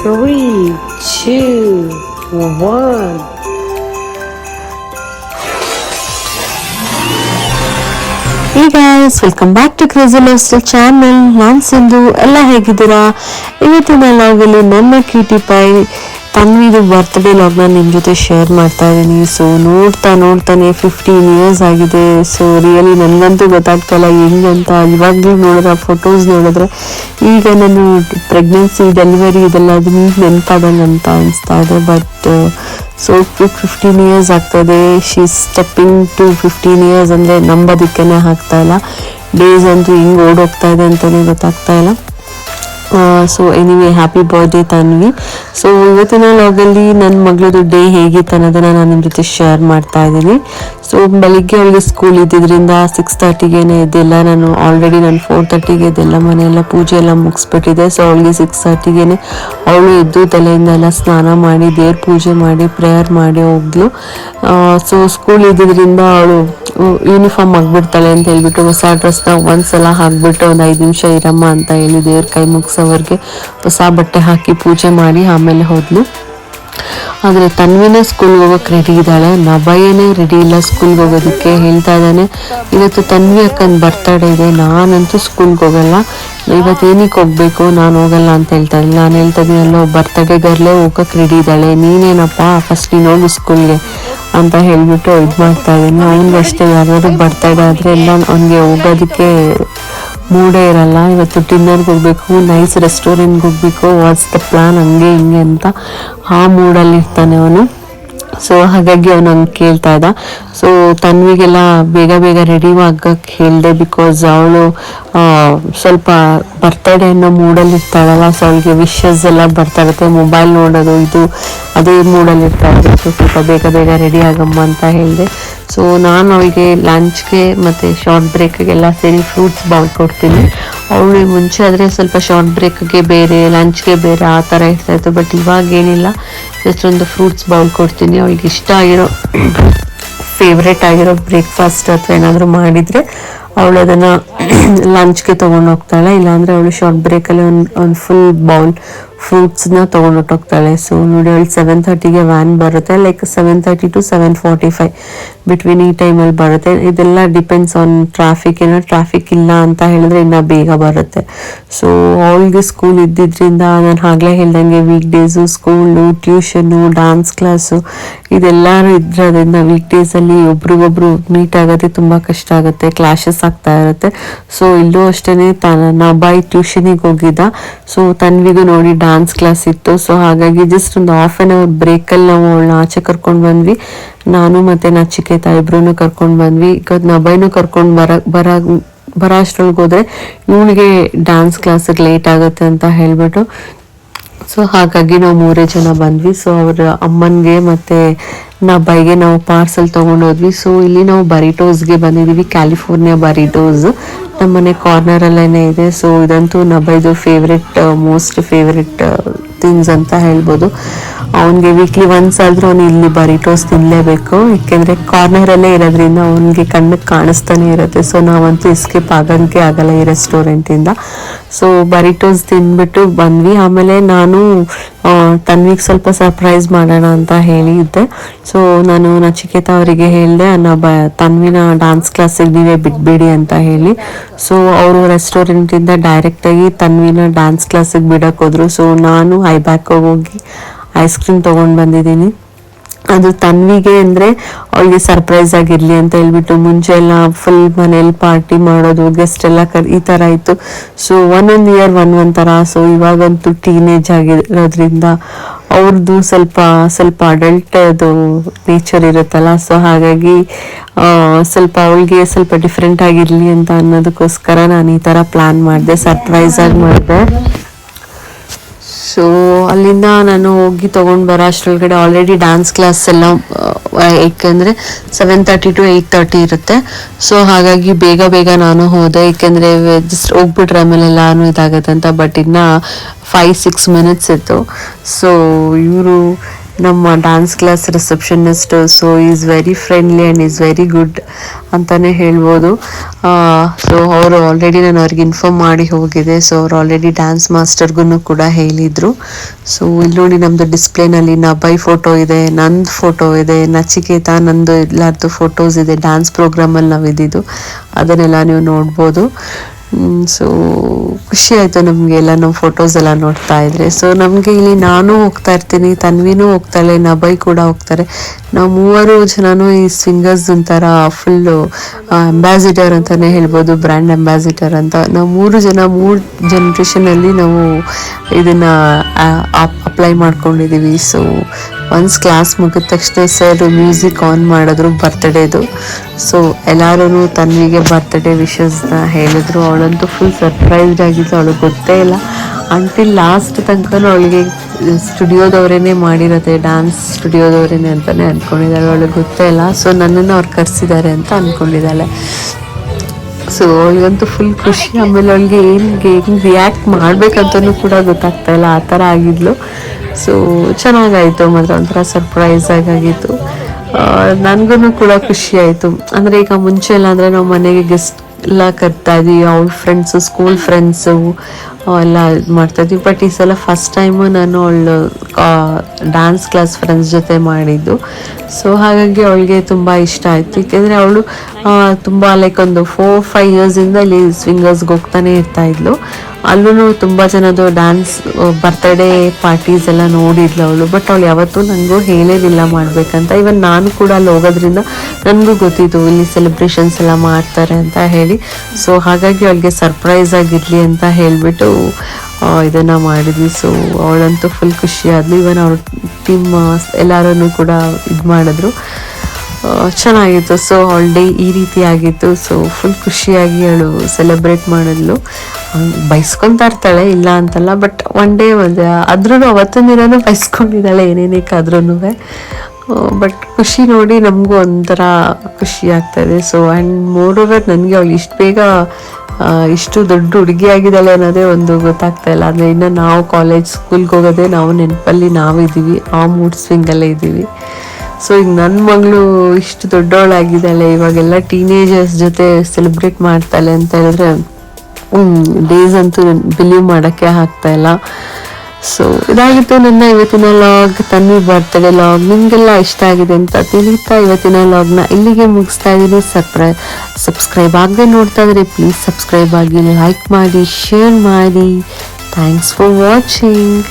Three, two, one. Hey guys welcome back to crazy life channel ನಾನು ಸಿಂಧು, ಎಲ್ಲ ಹೇಗಿದ್ದೀರಾ? ಇವತ್ತಿನ ನಾವಿಲ್ಲಿ ನನ್ನ ಕ್ಯೂಟಿ ಪೈ ತನ್ವಿದು ಬರ್ತ್ಡೇ ಲಾಗ್ನ ನಿಮ್ಮ ಜೊತೆ ಶೇರ್ ಮಾಡ್ತಾ ಇದ್ದೀನಿ. ಸೊ ನೋಡ್ತಾ ನೋಡ್ತಾನೆ ಫಿಫ್ಟೀನ್ ಇಯರ್ಸ್ ಆಗಿದೆ. ಸೊ ರಿಯಲಿ ನನಗಂತೂ ಗೊತ್ತಾಗ್ತಾ ಇಲ್ಲ ಹೆಂಗಂತ ಇವಾಗಲೂ ನೋಡಿದ್ರೆ ಫೋಟೋಸ್ ನೋಡಿದ್ರೆ ಈಗ ನಾನು ಪ್ರೆಗ್ನೆನ್ಸಿ ಡೆಲಿವರಿ ಇದೆಲ್ಲ ಅದು ನೆನಪಾದಂಗೆ ಅಂತ ಅನಿಸ್ತಾ ಇದೆ. ಬಟ್ ಸೊ ಫಿಫ್ಟೀನ್ ಇಯರ್ಸ್ ಆಗ್ತದೆ she stepping to fifteen years ಅಂದರೆ ನಂಬೋದಕ್ಕೇ ಆಗ್ತಾ ಇಲ್ಲ. ಡೇಸ್ ಅಂತೂ ಹಿಂಗೆ ಓಡೋಗ್ತಾ ಇದೆ ಅಂತಲೇ ಗೊತ್ತಾಗ್ತಾ ಇಲ್ಲ. So anyway happy birthday Tanvi so ಇವತ್ತಿನ ಲಾಗಲ್ಲಿ ನನ್ನ ಮಗಳದು ಡೇ ಹೇಗಿತ್ತು ಅನ್ನೋದನ್ನ ನಾನು ನಿಮ್ಮ ಜೊತೆ ಶೇರ್ ಮಾಡ್ತಾ ಇದ್ದೀನಿ. ಸೊ ಬೆಳಿಗ್ಗೆ ಅವಳಿಗೆ ಸ್ಕೂಲ್ ಇದ್ದಿದ್ದರಿಂದ ಸಿಕ್ಸ್ ತರ್ಟಿಗೇನೆ ಇದೆಲ್ಲ ನಾನು ಆಲ್ರೆಡಿ ನಾನು ಫೋರ್ ತರ್ಟಿಗೆ ಇದೆಲ್ಲ ಮನೆಯೆಲ್ಲ ಪೂಜೆ ಎಲ್ಲ ಮುಗಿಸ್ಬಿಟ್ಟಿದೆ ಸೊ ಅವಳಿಗೆ ಸಿಕ್ಸ್ ತರ್ಟಿಗೇನೆ ಅವಳು ಎದ್ದು ತಲೆಯಿಂದ ಎಲ್ಲ ಸ್ನಾನ ಮಾಡಿ ದೇವ್ರ ಪೂಜೆ ಮಾಡಿ ಪ್ರೇಯರ್ ಮಾಡಿ ಹೋಗ್ಲು ಸೊ ಸ್ಕೂಲ್ ಇದ್ದಿದ್ದರಿಂದ ಅವಳು ಯೂನಿಫಾರ್ಮ್ ಆಗ್ಬಿಡ್ತಾಳೆ ಅಂತ ಹೇಳ್ಬಿಟ್ಟು ಹೊಸ ಡ್ರೆಸ್ನ ಒಂದ್ಸಲ ಹಾಕ್ಬಿಟ್ಟು ಒಂದು ಐದು ನಿಮಿಷ ಇರಮ್ಮ ಅಂತ ಹೇಳಿ ದೇವ್ರ ಕೈ ಮುಗಿಸೋವರೆಗೆ ಹೊಸ ಬಟ್ಟೆ ಹಾಕಿ ಪೂಜೆ ಮಾಡಿ ಆಮೇಲೆ ಹೋದ್ಲು. ಆದರೆ ತನ್ವಿನೇ ಸ್ಕೂಲ್ಗೆ ಹೋಗೋಕೆ ರೆಡಿ ಇದ್ದಾಳೆ. ನಭಯನೇ ರೆಡಿ ಇಲ್ಲ ಸ್ಕೂಲ್ಗೆ ಹೋಗೋದಕ್ಕೆ. ಹೇಳ್ತಾ ಇದ್ದಾನೆ, ಇವತ್ತು ತನ್ವಿ ಅಕ್ಕನ ಬರ್ತಡೇ ಇದೆ. ನಾನಂತೂ ಸ್ಕೂಲ್ಗೆ ಹೋಗಲ್ಲ. ಇವತ್ತು ಏನಕ್ಕೆ ಹೋಗ್ಬೇಕು? ನಾನು ಹೋಗಲ್ಲ ಅಂತ ಹೇಳ್ತಾ ಇದ್ದೀನಿ ನಾನು ಹೇಳ್ತಾ ಇದ್ದೀನಿ, ಅಲ್ಲೋ ಬರ್ತಡೇ ಗರ್ಲೇ ಹೋಗೋಕೆ ರೆಡಿ ಇದ್ದಾಳೆ. ನೀನೇನಪ್ಪ? ಫಸ್ಟ್ ನೀನು ಹೋಗು ಸ್ಕೂಲ್ಗೆ ಅಂತ ಹೇಳ್ಬಿಟ್ಟು ಇದು ಮಾಡ್ತಾ ಇದ್ದೀನಿ ಅವ್ನಿಗೆ ಅಷ್ಟೇ ಬರ್ತಾ ಇದೆ ಆದರೆ ಎಲ್ಲ ಅವ್ನಿಗೆ ಹೋಗೋದಕ್ಕೆ ಮೂಡೇ ಇರಲ್ಲ. ಇವತ್ತು ಡಿನ್ನರ್ಗೆ ಹೋಗ್ಬೇಕು ನೈಸ್ ರೆಸ್ಟೋರೆಂಟ್ಗೆ ಹೋಗ್ಬೇಕು ವಾಟ್ಸ್ ದ ಪ್ಲಾನ್ ಹಂಗೆ ಹಿಂಗೆ ಅಂತ ಆ ಮೂಡಲ್ಲಿ ಇರ್ತಾನೆ ಅವನು. ಸೊ ಹಾಗಾಗಿ ಅವ್ನು ಹಂಗೆ ಕೇಳ್ತಾ ಇದ್ದ. ಸೊ ತನ್ವಿಗೆಲ್ಲ ಬೇಗ ಬೇಗ ರೆಡಿ ಆಗಕ್ಕೆ ಹೇಳಿದೆ ಬಿಕಾಸ್ ಅವಳು ಸ್ವಲ್ಪ ಬರ್ತಡೇ ಅನ್ನೋ ಮೂಡಲ್ಲಿ ಇರ್ತಾಳಲ್ಲ ಸೊ ಅವಳಿಗೆ ವಿಶಸ್ ಎಲ್ಲ ಬರ್ತಾ ಇರುತ್ತೆ. ಮೊಬೈಲ್ ನೋಡೋದು, ಇದು, ಅದೇ ಮೂಡಲ್ಲಿ ಇರ್ತಾಳೆ. ಸೊ ಸ್ವಲ್ಪ ಬೇಗ ಬೇಗ ರೆಡಿ ಆಗಮ್ಮ ಅಂತ ಹೇಳಿದೆ. ಸೊ ನಾನು ಅವಳಿಗೆ ಲಂಚ್ಗೆ ಮತ್ತು ಶಾರ್ಟ್ ಬ್ರೇಕ್ಗೆಲ್ಲ ಸೇರಿ ಫ್ರೂಟ್ಸ್ ಬೌಲ್ ಕೊಡ್ತೀನಿ ಅವಳು ಮುಂಚೆ ಆದರೆ ಸ್ವಲ್ಪ ಶಾರ್ಟ್ ಬ್ರೇಕ್ಗೆ ಬೇರೆ ಲಂಚ್ಗೆ ಬೇರೆ ಆ ಥರ ಇರ್ತಾಯಿತ್ತು ಬಟ್ ಇವಾಗ ಏನಿಲ್ಲ. ಜಸ್ಟ್ ಒಂದು ಫ್ರೂಟ್ಸ್ ಬೌಲ್ ಕೊಡ್ತೀನಿ. ಅವಳಿಗೆ ಇಷ್ಟ ಆಗಿರೋ ಫೇವ್ರೇಟ್ ಆಗಿರೋ ಬ್ರೇಕ್ಫಾಸ್ಟ್ ಅಥವಾ ಏನಾದರೂ ಮಾಡಿದರೆ ಅವಳು ಅದನ್ನು ಲಂಚ್ಗೆ ತೊಗೊಂಡು ಹೋಗ್ತಾಳೆ ಇಲ್ಲಾಂದರೆ ಅವಳು ಶಾರ್ಟ್ ಬ್ರೇಕಲ್ಲಿ ಒಂದು ಒಂದು ಫುಲ್ ಬೌಲ್ ಫ್ರೂಟ್ಸ್ನ ತೊಗೊಂಡೊಟ್ಟೋಗ್ತಾಳೆ ಸೊ ನೋಡಿ ಅವಳು ಸೆವೆನ್ ತರ್ಟಿಗೆ ವ್ಯಾನ್ ಬರುತ್ತೆ. Like seven thirty to seven forty five between ಈ ಟೈಮಲ್ಲಿ ಬರುತ್ತೆ. ಇದೆಲ್ಲ ಡಿಪೆಂಡ್ಸ್ ಆನ್ ಟ್ರಾಫಿಕ್ ಏನೋ ಟ್ರಾಫಿಕ್ ಇಲ್ಲ ಅಂತ ಹೇಳಿದ್ರೆ ಇನ್ನೂ ಬೇಗ ಬರುತ್ತೆ. ಸೊ ಅವಳಿಗೆ ಸ್ಕೂಲ್ ಇದ್ದಿದ್ರಿಂದ ನಾನು ಆಗಲೇ ಹೇಳ್ದಂಗೆ week days school tuition dance class ಇದೆಲ್ಲರೂ ಅದರಿಂದ ವೀಕ್ ಡೇಸಲ್ಲಿ ಒಬ್ರಿಗೊಬ್ರು ಮೀಟ್ ಆಗೋದೇ ತುಂಬ ಕಷ್ಟ ಆಗುತ್ತೆ. ಕ್ಲಾಶಸ್ ಆಗ್ತಾ ಇರುತ್ತೆ. ಸೊ ಇಲ್ಲೂ ಅಷ್ಟೇ ತನ್ನ ಬಾಯ್ ಟ್ಯೂಷನಿಗೆ ಹೋಗಿದ್ದ. ಸೊ ತನ್ವಿಗೂ ನೋಡಿ ಡಾನ್ಸ್ ಕ್ಲಾಸ್ ಇತ್ತು. ಸೊ ಹಾಗಾಗಿ ಜಸ್ಟ್ ಒಂದು ಹಾಫ್ ಆನ್ ಅವರ್ ಬ್ರೇಕಲ್ಲಿ ನಾವು ಅವಳನ್ನ ಆಚೆ ಕರ್ಕೊಂಡು ಬಂದ್ವಿ. ನಾನು ಮತ್ತೆ ನಚಿಕೇತ ಇಬ್ರು ಕರ್ಕೊಂಡು ಬಂದ್ವಿ. ಈಗ ನಬೈನು ಕರ್ಕೊಂಡು ಬರ ಬರ ಬರೋ ಅಷ್ಟ್ರೊಳಗೆ ಹೋದ್ರೆ ಇವಳಿಗೆ ಡ್ಯಾನ್ಸ್ ಕ್ಲಾಸಿಗೆ ಲೇಟ್ ಆಗುತ್ತೆ ಅಂತ ಹೇಳ್ಬಿಟ್ಟು. ಸೊ ಹಾಗಾಗಿ ನಾವು ಮೂರೇ ಜನ ಬಂದ್ವಿ. ಸೊ ಅವರ ಅಮ್ಮನಿಗೆ ಮತ್ತೆ ನಬ್ಬೈಗೆ ನಾವು ಪಾರ್ಸಲ್ ತೊಗೊಂಡೋದ್ವಿ ಸೊ ಇಲ್ಲಿ ನಾವು ಬರಿಟೋಸ್ಗೆ ಬಂದಿದ್ದೀವಿ ಕ್ಯಾಲಿಫೋರ್ನಿಯಾ ಬರಿಟೋಸ್ ನಮ್ಮನೆ ಕಾರ್ನರಲ್ಲೇ ಇದೆ. ಸೊ ಇದಂತೂ ನಬೈದು ಫೇವ್ರೆಟ್ ಮೋಸ್ಟ್ ಫೇವ್ರೆಟ್ ಥಿಂಗ್ಸ್ ಅಂತ ಹೇಳ್ಬೋದು. ಅವನಿಗೆ ವೀಕ್ಲಿ ಒನ್ಸ್ ಆದರೂ ಅವನು ಇಲ್ಲಿ ಬರಿಟೋಸ್ ತಿನ್ನಲೇಬೇಕು ಏಕೆಂದರೆ ಕಾರ್ನರಲ್ಲೇ ಇರೋದ್ರಿಂದ ಅವನಿಗೆ ಕಣ್ಣಿಗೆ ಕಾಣಿಸ್ತಾನೆ ಇರುತ್ತೆ. ಸೊ ನಾವಂತೂ ಎಸ್ಕೇಪ್ ಆಗೋಕ್ಕೆ ಆಗಲ್ಲ ಈ ರೆಸ್ಟೋರೆಂಟಿಂದ ಸೊ ಬರಿಟೋಸ್ ತಿಂದ್ಬಿಟ್ಟು ಬಂದ್ವಿ. ಆಮೇಲೆ ನಾನು ತನ್ವಿಗೆ ಸ್ವಲ್ಪ ಸರ್ಪ್ರೈಸ್ ಮಾಡೋಣ ಅಂತ ಹೇಳಿದ್ದೆ. ಸೊ ನಾನು ನಚಿಕೇತ ಅವರಿಗೆ ಹೇಳಿದೆ ನಾ ಬ, ತನ್ವಿನ ಡಾನ್ಸ್ ಕ್ಲಾಸಿಗೆ ನೀವೇ ಬಿಟ್ಬಿಡಿ ಅಂತ ಹೇಳಿ. ಸೊ ಅವರು ರೆಸ್ಟೋರೆಂಟಿಂದ ಡೈರೆಕ್ಟಾಗಿ ತನ್ವಿನ ಡ್ಯಾನ್ಸ್ ಕ್ಲಾಸಿಗೆ ಬಿಡಕ್ಕೆ ಹೋದರು. ಸೊ ನಾನು ಐ ಬ್ಯಾಕ್ ಹೋಗಿ ಐಸ್ ಕ್ರೀಮ್ ತೊಗೊಂಡು ಬಂದಿದ್ದೀನಿ. ಅದು ತನ್ವಿಗೆ ಅಂದರೆ, ಅವಳಿಗೆ ಸರ್ಪ್ರೈಸ್ ಆಗಿರಲಿ ಅಂತ ಹೇಳ್ಬಿಟ್ಟು ಮುಂಚೆ ಎಲ್ಲ ಫುಲ್ ಮನೇಲಿ ಪಾರ್ಟಿ ಮಾಡೋದು ಗೆಸ್ಟ್ ಎಲ್ಲ ಕರ್, ಈ ಥರ ಇತ್ತು. ಸೊ ಒಂದೊಂದು ಇಯರ್ ಒನ್ ಒನ್ ಥರ ಸೊ ಇವಾಗಂತೂ ಟೀನೇಜ್ ಆಗಿರೋದ್ರಿಂದ ಅವ್ರದ್ದು ಸ್ವಲ್ಪ ಸ್ವಲ್ಪ ಅಡಲ್ಟ್ ಅದು ನೇಚರ್ ಇರುತ್ತಲ್ಲ. ಸೊ ಹಾಗಾಗಿ ಸ್ವಲ್ಪ ಅವಳಿಗೆ ಸ್ವಲ್ಪ ಡಿಫ್ರೆಂಟ್ ಆಗಿರಲಿ ಅಂತ ಅನ್ನೋದಕ್ಕೋಸ್ಕರ ನಾನು ಈ ಥರ ಪ್ಲ್ಯಾನ್ ಮಾಡಿದೆ ಸರ್ಪ್ರೈಸ್ ಆಗಿ ಮಾಡಿದೆ. ಸೊ ಅಲ್ಲಿಂದ ನಾನು ಹೋಗಿ ತೊಗೊಂಡು ಬರೋ ಅಷ್ಟರೊಳಗಡೆ ಆಲ್ರೆಡಿ ಡ್ಯಾನ್ಸ್ ಕ್ಲಾಸ್ ಎಲ್ಲ ಏಕೆಂದರೆ seven thirty to eight thirty ಇರುತ್ತೆ. ಸೊ ಹಾಗಾಗಿ ಬೇಗ ಬೇಗ ನಾನು ಹೋದೆ. ಏಕೆಂದರೆ ಜಸ್ಟ್ ಹೋಗ್ಬಿಟ್ರೆ ಆಮೇಲೆ ಎಲ್ಲಾನು ಬಟ್ ಇನ್ನು ಫೈವ್ ಸಿಕ್ಸ್ ಮಿನಿಟ್ಸ್ ಇತ್ತು. ಸೊ ಇವರು ನಮ್ಮ dance class receptionist so is very friendly and is very good ಅಂತಲೇ ಹೇಳ್ಬೋದು. ಸೊ ಅವರು ಆಲ್ರೆಡಿ ನಾನು ಅವ್ರಿಗೆ ಇನ್ಫಾರ್ಮ್ ಮಾಡಿ ಹೋಗಿದೆ. ಸೊ ಅವ್ರು ಆಲ್ರೆಡಿ ಡ್ಯಾನ್ಸ್ ಮಾಸ್ಟರ್ಗೂ ಕೂಡ ಹೇಳಿದರು. ಸೊ ಇಲ್ಲಿ ನೋಡಿ ನಮ್ಮದು ಡಿಸ್ಪ್ಲೇನಲ್ಲಿ ನಬೈ ಫೋಟೋ ಇದೆ, ನಂದು ಫೋಟೋ ಇದೆ, ನಚಿಕೇತ, ನಂದು ಎಲ್ಲರದ್ದು ಫೋಟೋಸ್ ಇದೆ ಡ್ಯಾನ್ಸ್ ಪ್ರೋಗ್ರಾಮಲ್ಲಿ ನಾವು ಇದ್ದಿದ್ದು ಅದನ್ನೆಲ್ಲ ನೀವು ನೋಡ್ಬೋದು. ಸೊ ಖುಷಿ ಆಯಿತು ನಮಗೆ ಎಲ್ಲ ನಮ್ಮ ಫೋಟೋಸ್ ಎಲ್ಲ ನೋಡ್ತಾ ಇದ್ರೆ. ಸೊ ನಮಗೆ ಇಲ್ಲಿ ನಾನು ಹೋಗ್ತಾ ಇರ್ತೀನಿ, ತನ್ವಿನೂ ಹೋಗ್ತಾಳೆ ನಬೈ ಕೂಡ ಹೋಗ್ತಾರೆ ನಾವು ಮೂವರು ಜನನು ಈ ಸಿಂಗರ್ಸ್ ಒಂಥರ ಫುಲ್ಲು ಅಂಬಾಸಿಡರ್ ಅಂತಲೇ ಹೇಳ್ಬೋದು ಬ್ರ್ಯಾಂಡ್ ಅಂಬಾಸಿಡರ್ ಅಂತ. ನಾವು ಮೂರು ಜನ, ಮೂರು ಜನ್ರೇಷನಲ್ಲಿ ನಾವು ಇದನ್ನು ಅಪ್ಲೈ ಮಾಡ್ಕೊಂಡಿದ್ದೀವಿ. ಸೊ ಒನ್ಸ್ ಕ್ಲಾಸ್ ಮುಗಿದ ತಕ್ಷಣ ಸರ್ ಮ್ಯೂಸಿಕ್ ಆನ್ ಮಾಡಿದ್ರು ಬರ್ತ್ಡೇದು ಸೊ ಎಲ್ಲರೂ ತನ್ವಿಗೆ ಬರ್ತ್ಡೇ ವಿಶಸ್ನ ಹೇಳಿದ್ರು. ಅವಳಂತೂ ಫುಲ್ ಸರ್ಪ್ರೈಸ್ಡ್ ಆಗಿದ್ದು ಅವಳಿಗೆ ಗೊತ್ತೇ ಇಲ್ಲ. ಅಂಟಿಲ್ ಲಾಸ್ಟ್ ತನಕ ಅವಳಿಗೆ ಸ್ಟುಡಿಯೋದವರೇನೆ ಮಾಡಿರೋದೆ ಡ್ಯಾನ್ಸ್ ಸ್ಟುಡಿಯೋದವರೇನೆ ಅಂತಲೇ ಅಂದ್ಕೊಂಡಿದ್ದಾಳೆ ಅವಳಿಗೆ ಗೊತ್ತೇ ಇಲ್ಲ. ಸೊ ನನ್ನನ್ನು ಅವ್ರು ಕರೆಸಿದ್ದಾರೆ ಅಂತ ಅಂದ್ಕೊಂಡಿದ್ದಾಳೆ ಸೊ ಅವಳಿಗಂತೂ ಫುಲ್ ಖುಷಿ. ಆಮೇಲೆ ಅವಳಿಗೆ ಏನು ಹೆಂಗೆ ರಿಯಾಕ್ಟ್ ಮಾಡಬೇಕಂತಲೂ ಕೂಡ ಗೊತ್ತಾಗ್ತಾ ಇಲ್ಲ. ಆ ಥರ ಆಗಿದ್ಲು. ಸೊ ಚೆನ್ನಾಗಾಯಿತು ಮಾತ್ರ ಒಂಥರ ಸರ್ಪ್ರೈಸ್ ಆಗಿತ್ತು ನನಗೂ ಕೂಡ ಖುಷಿ ಆಯ್ತು. ಅಂದರೆ ಈಗ ಮುಂಚೆ ಎಲ್ಲ ಅಂದರೆ ನಾವು ಮನೆಗೆ ಗೆಸ್ಟ್ ಎಲ್ಲ ಕರ್ತಾ ಇದ್ವಿ ಅವ್ಳ ಫ್ರೆಂಡ್ಸು ಸ್ಕೂಲ್ ಫ್ರೆಂಡ್ಸು ಎಲ್ಲ ಇದು ಮಾಡ್ತಾ ಇದ್ವಿ. ಬಟ್ ಈ ಸಲ ಫಸ್ಟ್ ಟೈಮು ನಾನು ಅವಳು ಡ್ಯಾನ್ಸ್ ಕ್ಲಾಸ್ ಫ್ರೆಂಡ್ಸ್ ಜೊತೆ ಮಾಡಿದ್ದು. ಸೊ ಹಾಗಾಗಿ ಅವಳಿಗೆ ತುಂಬ ಇಷ್ಟ ಆಯಿತು. ಏಕೆಂದರೆ ಅವಳು ತುಂಬ ಲೈಕ್ ಒಂದು ಫೋರ್ ಫೈವ್ ಇಯರ್ಸಿಂದ ಇಲ್ಲಿ ಸ್ವಿಂಗರ್ಸ್ಗೆ ಹೋಗ್ತಾನೆ ಇರ್ತಾ ಇದ್ಲು. ಅಲ್ಲೂ ತುಂಬ ಜನದು ಡ್ಯಾನ್ಸ್ ಬರ್ತ್ಡೇ ಪಾರ್ಟೀಸ್ ಎಲ್ಲ ನೋಡಿದ್ಲು ಅವಳು. ಬಟ್ ಅವಳು ಯಾವತ್ತೂ ನನಗೂ ಹೇಳೇದಿಲ್ಲ ಮಾಡಬೇಕಂತ. ಇವನ್ ನಾನು ಕೂಡ ಅಲ್ಲಿ ಹೋಗೋದ್ರಿಂದ ನನಗೂ ಗೊತ್ತಿತ್ತು, ಇಲ್ಲಿ ಸೆಲೆಬ್ರೇಷನ್ಸ್ ಎಲ್ಲ ಮಾಡ್ತಾರೆ ಅಂತ ಹೇಳಿ. ಸೊ ಹಾಗಾಗಿ ಅವಳಿಗೆ ಸರ್ಪ್ರೈಸ್ ಆಗಿರಲಿ ಅಂತ ಹೇಳಿಬಿಟ್ಟು ಇದನ್ನು ಮಾಡಿದ್ವಿ. ಸೊ ಅವಳಂತೂ ಫುಲ್ ಖುಷಿ ಆದ್ಲು ಇವನ್ ಅವ್ರ ಟೀಮ್ ಎಲ್ಲರೂ ಕೂಡ ಇದು ಮಾಡಿದ್ರು. ಚೆನ್ನಾಗಿತ್ತು. ಸೊ ಡೇ ಈ ರೀತಿ ಆಗಿತ್ತು. ಸೊ ಫುಲ್ ಖುಷಿಯಾಗಿ ಅವಳು ಸೆಲೆಬ್ರೇಟ್ ಮಾಡಿದ್ಲು. ಬಯಸ್ಕೊತಾ ಇರ್ತಾಳೆ, ಇಲ್ಲ ಅಂತಲ್ಲ ಬಟ್ ಒನ್ ಡೇ ಒಂದು ಆದ್ರೂ ಅವತ್ತಿನ ಬೈಸ್ಕೊಂಡಿದ್ದಾಳೆ ಏನೇನಕ್ಕಾದ್ರೂ ಬಟ್ ಖುಷಿ ನೋಡಿ ನಮಗೂ ಒಂಥರ ಖುಷಿ ಆಗ್ತಾಯಿದೆ ಸೊ ಆ್ಯಂಡ್ ಮೋರ್ ನನಗೆ ಅವಳು ಇಷ್ಟು ಬೇಗ ಇಷ್ಟು ದೊಡ್ಡ ಹುಡುಗಿ ಆಗಿದ್ದಾಳೆ ಅನ್ನೋದೇ ಒಂದು ಗೊತ್ತಾಗ್ತಾ ಇಲ್ಲ. ಅಂದರೆ ಇನ್ನು ನಾವು ಕಾಲೇಜ್ ಸ್ಕೂಲ್ಗೆ ಹೋಗೋದೇ ನಾವು ನೆನಪಲ್ಲಿ ನಾವಿದ್ದೀವಿ. ಆ ಮೂಡ್ ಸ್ವಿಂಗಲ್ಲೇ ಇದ್ದೀವಿ. ಸೊ ಈಗ ನನ್ನ ಮಗಳು ಇಷ್ಟು ದೊಡ್ಡವಳಾಗಿದ್ದಾಳೆ, ಇವಾಗೆಲ್ಲ ಟೀನೇಜರ್ಸ್ ಜೊತೆ ಸೆಲೆಬ್ರೇಟ್ ಮಾಡ್ತಾಳೆ ಅಂತ ಹೇಳಿದ್ರೆ ಡೇಸ್ ಅಂತೂ ಬಿಲೀವ್ ಮಾಡೋಕ್ಕೆ ಇಲ್ಲ. ಸೊ ಇದಾಗಿತ್ತು ನನ್ನ ಇವತ್ತಿನ ಲಾಗ್ ತನ್ವಿ ಬರ್ತಡೇ ಲಾಗ್ ನಿಮಗೆಲ್ಲ ಇಷ್ಟ ಆಗಿದೆ ಅಂತ ತಿಳಿತಾ ಇವತ್ತಿನ ಲಾಗ್ನ ಇಲ್ಲಿಗೆ ಮುಗಿಸ್ತಾ ಇದ್ದೀನಿ ಸಬ್ಸ್ಕ್ರೈ ಸಬ್ಸ್ಕ್ರೈಬ್ ಆಗದೆ ನೋಡ್ತಾ ಇದ್ರೆ ಪ್ಲೀಸ್ ಸಬ್ಸ್ಕ್ರೈಬ್ ಆಗಿ ಲೈಕ್ ಮಾಡಿ ಶೇರ್ ಮಾಡಿ. Thanks for watching